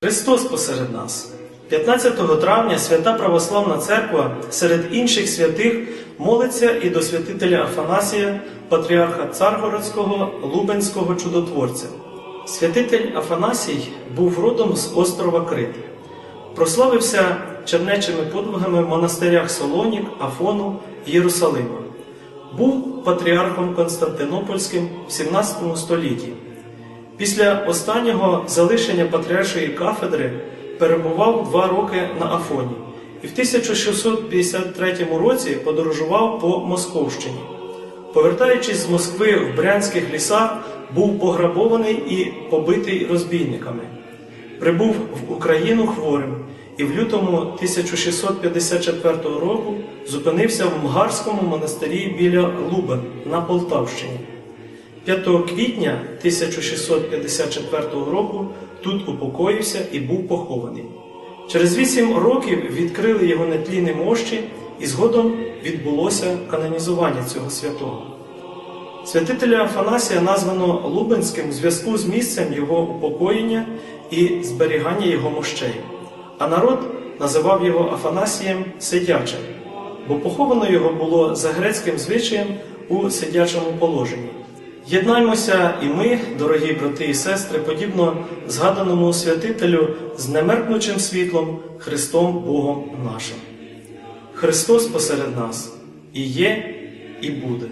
Христос посеред нас. 15 травня Свята Православна Церква серед інших святих молиться і до святителя Афанасія, патріарха Царгородського, Лубенського чудотворця. Святитель Афанасій був родом з острова Крит. Прославився чернечими подвигами в монастирях Солонік, Афону Єрусалима. Був патріархом Константинопольським в 17 столітті. Після останнього залишення патріаршої кафедри перебував два роки на Афоні і в 1653 році подорожував по Московщині. Повертаючись з Москви в брянських лісах, був пограбований і побитий розбійниками. Прибув в Україну хворим і в лютому 1654 року зупинився в Мгарському монастирі біля Лубен на Полтавщині. 5 квітня 1654 року тут упокоївся і був похований. Через вісім років відкрили його нетлінні мощі, і згодом відбулося канонізування цього святого. Святителя Афанасія названо Лубенським в зв'язку з місцем його упокоєння і зберігання його мощей, а народ називав його Афанасієм сидячим, бо поховано його було за грецьким звичаєм у сидячому положенні. Єднаймося і ми, дорогі брати і сестри, подібно згаданому святителю з немеркнучим світлом Христом Богом нашим. Христос посеред нас і є, і буде.